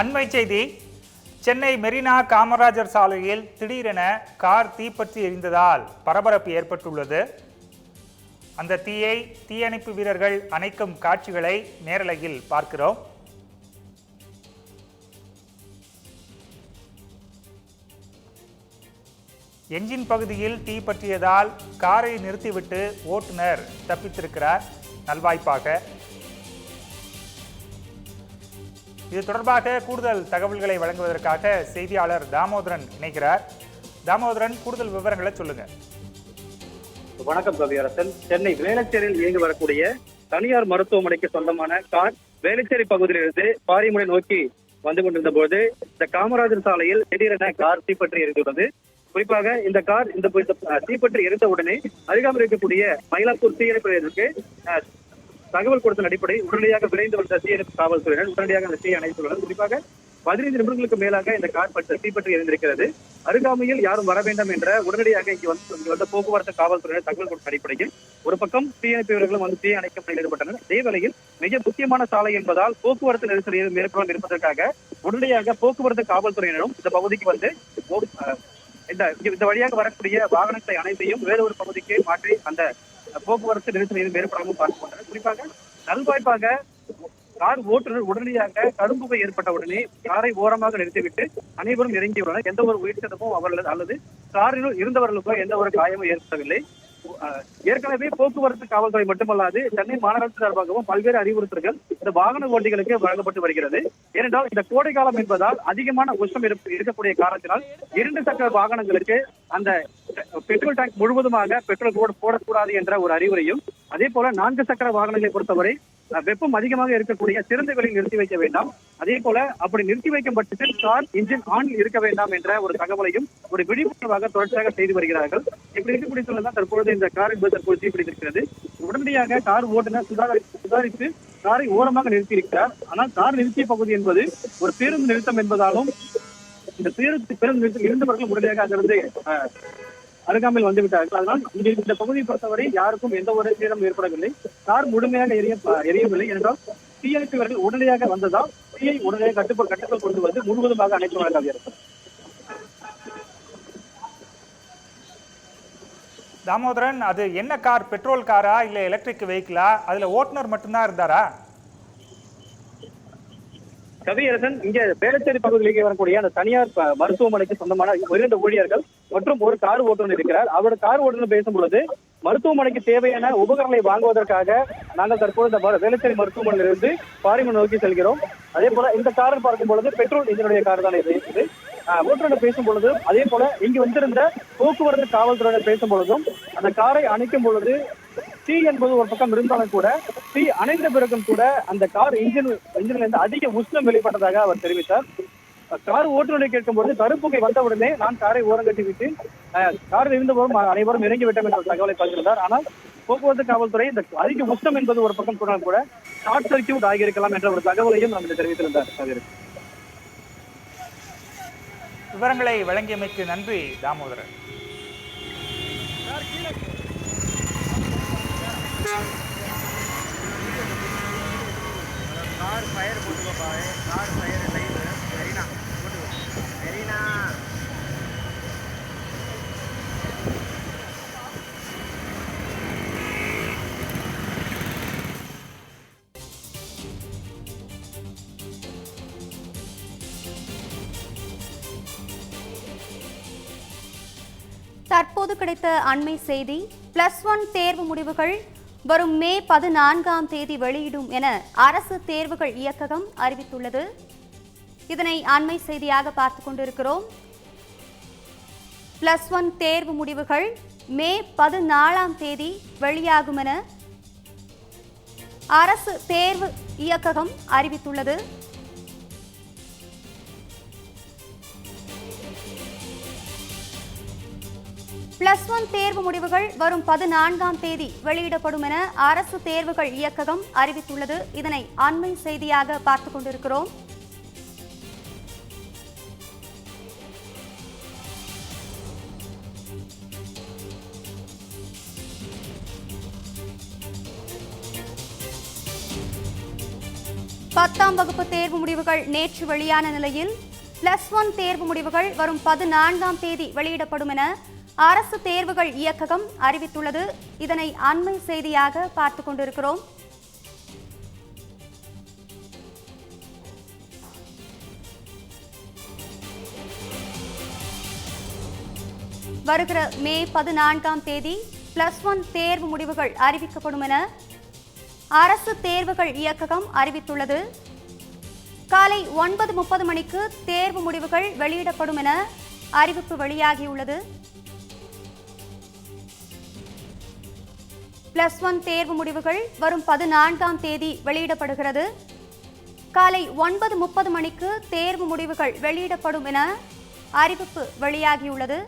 அண்மை செய்தி சென்னை மெரினா காமராஜர் சாலையில் திடீரென கார் தீப்பற்றி எரிந்ததால் பரபரப்பு ஏற்பட்டுள்ளது. அந்த தீயை தீயணைப்பு வீரர்கள் அணைக்கும் காட்சிகளை நேரலையில் பார்க்கிறோம். என்ஜின் பகுதியில் தீ பற்றியதால் காரை நிறுத்திவிட்டு ஓட்டுநர் தப்பித்திருக்கிறார். நல்வாய்ப்பாக இது தொடர்பாக கூடுதல் தகவல்களை வழங்குவதற்காக செய்தியாளர் தாமோதரன் இணைக்கிறார் தாமோதரன் கூடுதல் விவரங்களை சொல்லுங்க. வணக்கம் கவியரசன் சென்னை வேளச்சேரியில் இயங்கி வரக்கூடிய தனியார் மருத்துவமனைக்கு சொந்தமான கார் வேளச்சேரி பகுதியிலிருந்து பாரிமுனை நோக்கி வந்து கொண்டிருந்த போது இந்த காமராஜர் சாலையில் திடீரென கார் தீப்பற்றி எரிந்துள்ளது. குறிப்பாக இந்த கார் இந்த தீப்பற்றி எரிந்த உடனே அருகாமல் இருக்கக்கூடிய மயிலாப்பூர் தீயணைப்பு தகவல் கொடுத்த அடிப்படை உடனடியாக விரைந்து வந்த தீயணைப்பு காவல்துறையினர் உடனடியாக அந்த தீயை அணைத்துள்ளனர். குறிப்பாக பதினைந்து நிமிடங்களுக்கு மேலாக இந்த கார் பற்றி தீப்பற்றி எரிந்திருக்கிறது. அருகாமையில் யாரும் வர வேண்டாம் என்ற உடனடியாக இங்கு வந்து இங்கு வந்த போக்குவரத்து காவல்துறையினர் தகவல் கொடுத்த அடிப்படையில் ஒரு பக்கம் தீயணைப்பு வீரர்களும் வந்து தீ அணைக்க பணியில் ஈடுபட்டனர். அதே வேளையில் மிக முக்கியமான சாலை என்பதால் போக்குவரத்து நெரிசல் ஏதும் மேற்கொள்ள இருப்பதற்காக உடனடியாக போக்குவரத்து காவல்துறையினரும் இந்த பகுதிக்கு வந்து இந்த இந்த வழியாக வரக்கூடிய வாகனத்தை அனைத்தையும் வேறு ஒரு பகுதிக்கு மாற்றி அந்த போக்குவரத்து நெரிசல் எதுவும் ஏற்படாமல் பார்த்துக் கொண்டனர் குறிப்பாக நல்வாய்ப்பாக கார் ஓட்டுநர் உடனடியாக கரும்புகை ஏற்பட்ட உடனே காரை ஓரமாக நிறுத்திவிட்டு அனைவரும் இறங்கியுள்ளனர். எந்த ஒரு உயிர் சேதமும் அவர்கள் அல்லது காரில் இருந்தவர்களுக்கோ எந்த ஒரு காயமும் ஏற்படவில்லை. அஹ், ஏற்கனவே போக்குவரத்து காவல்துறை மட்டுமல்லாது சென்னை மாநகராட்சி சார்பாகவும் பல்வேறு அறிவுறுத்தல்கள் இந்த வாகன ஓட்டிகளுக்கு வழங்கப்பட்டு வருகிறது. ஏனென்றால் இந்த கோடை காலம் என்பதால் அதிகமான உஷ்ணம் இருக்கக்கூடிய காரணத்தினால் இரண்டு சக்கர வாகனங்களுக்கு அந்த பெட்ரோல் டேங்க் முழுவதுமாக பெட்ரோல் போட போடக்கூடாது என்ற ஒரு அறிவுரையும் அதே போல நான்கு சக்கர வாகனங்களை பொறுத்தவரை வெப்பம் அதிகமாக இருக்கக்கூடிய திறந்தவெளியில் நிறுத்தி வைக்க வேண்டாம். அதே போல அப்படி நிறுத்தி வைக்கும் பட்சத்தில் கார் இன்ஜின் ஆன் இருக்க வேண்டாம் என்ற ஒரு தகவலையும் ஒரு விழிப்புணர்வாக தொடர்ச்சியாக செய்து வருகிறார்கள். இப்படி இருக்கக்கூடிய சூழல் தற்பொழுது இந்த கார் என்பது தற்போது தீப்பிடித்திருக்கிறது. உடனடியாக கார் ஓட்டுநர் சுதாரி சுதாரித்து காரை ஓரமாக நிறுத்தி இருக்கிறார் ஆனால் கார் நிறுத்திய பகுதி என்பது ஒரு பேருந்து நிறுத்தம் என்பதாலும் இந்த பேருந்து பேருந்து நிறுத்தம் இருந்தவர்கள் உடனடியாக அங்கிருந்து அருகாமையில் வந்து விட்டார்கள். அதனால் இந்த பகுதியை பொறுத்தவரை யாருக்கும் எந்த ஒரு சேதம் ஏற்படவில்லை. கார் முழுமையாக எரிய எரியவில்லை. என்றால் தீயணைப்புவர்கள் உடனடியாக வந்ததால் தீயை உடனடியாக கட்டுப்பாடு கட்டுக்குள் கொண்டு வந்து முழுவதுமாக அணைத்து வழங்காது தாமோதரன் அது என்ன கார்? பெட்ரோல் காரா? இல்லை எலக்ட்ரிக் வெஹிக்கிளா அதில் ஓட்டுநர் மட்டும்தான் இருந்தாரா? கவியரசன் இங்க வேளச்சேரி பகுதியிலேயே வரக்கூடிய அந்த தனியார் மருத்துவமனைக்கு சொந்தமான இரண்டு ஊழியர்கள் மற்றும் ஒரு கார் ஓட்டுநர் இருக்கிறார். அவரோட கார் ஓட்டுநர் பேசும்பொழுது மருத்துவமனைக்கு தேவையான உபகரணங்களை வாங்குவதற்காக நாங்கள் தற்போது இந்த வேளச்சேரி மருத்துவமனையிலிருந்து பாரிமன் நோக்கி செல்கிறோம். அதே போல இந்த காரை பார்க்கும் பொழுது பெட்ரோல் இன்ஜினுடைய கார் தான் இது? ஆஹ், ஓட்டுநர் பேசும் பொழுது அதே போல இங்கு வந்திருந்த போக்குவரத்து காவல்துறையினர் பேசும் பொழுதும் அந்த காரை அணைக்கும் பொழுது தீ என்பது ஒரு பக்கம் இருந்தாலும் கூட தீ அணைந்த பிறகும் கூட அந்த கார் இன்ஜின் இன்ஜின்ல இருந்து அதிக உஷ்ணம் வெளிப்பட்டதாக அவர் தெரிவித்தார். கார் ஓட்டுநரை கேட்கும்போது கருப்புகை வந்தவுடனே நான் காரை ஓரங்கட்டி விட்டு அஹ், காரில் இருந்தவரும் அனைவரும் இறங்கி விட்டோம் என்ற தகவலை பகிர்ந்தார். ஆனால் போக்குவரத்து காவல்துறை இந்த அதிக உஷ்ணம் என்பது ஒரு பக்கம் சொன்னால் கூட ஷார்ட் சர்க்கியூட் ஆகியிருக்கலாம் என்ற ஒரு தகவலையும் நமக்கு தெரிவித்திருந்தார். விவரங்களை வழங்கியமைக்கு நன்றி தாமோதரன். கார் ஃபயர் போட்டுக்கோப்பா கார் ஃபயர் மெரினா போட்டுக்கோ மெரினா தற்போது கிடைத்த அண்மை செய்தி பிளஸ் ஒன் தேர்வு முடிவுகள் வரும் மே பதினான்காம் தேதி வெளியிடும் என அரசு தேர்வுகள் இயக்ககம் அறிவித்துள்ளது. இதனை அண்மை செய்தியாக பார்த்து கொண்டிருக்கிறோம். பிளஸ் ஒன் தேர்வு முடிவுகள் மே பதினாலாம் தேதி வெளியாகும் என அரசு தேர்வு இயக்ககம் அறிவித்துள்ளது. பிளஸ் ஒன் தேர்வு முடிவுகள் வரும் பதினான்காம் தேதி வெளியிடப்படும் என அரசு தேர்வுகள் இயக்ககம் அறிவித்துள்ளது. இதனை அண்மை செய்தியாக பார்த்து கொண்டிருக்கிறோம். பத்தாம் வகுப்பு தேர்வு முடிவுகள் நேற்று வெளியான நிலையில் பிளஸ் ஒன் தேர்வு முடிவுகள் வரும் பதினான்காம் தேதி வெளியிடப்படும் என அரசு தேர்வுகள் இயக்ககம் அறிவித்துள்ளது. இதனை அண்மை செய்தியாக பார்த்து கொண்டிருக்கிறோம். வருகிற மே பதினான்காம் தேதி பிளஸ் ஒன் தேர்வு முடிவுகள் அறிவிக்கப்படும் என அரசு தேர்வுகள் இயக்ககம் அறிவித்துள்ளது. காலை ஒன்பது முப்பது மணிக்கு தேர்வு முடிவுகள் வெளியிடப்படும் என அறிவிப்பு வெளியாகியுள்ளது. பிளஸ் ஒன் தேர்வு முடிவுகள் வரும் பதினான்காம் தேதி வெளியிடப்படுகிறது. காலை ஒன்பது முப்பது மணிக்கு தேர்வு முடிவுகள் வெளியிடப்படும் என அறிவிப்பு வெளியாகியுள்ளது.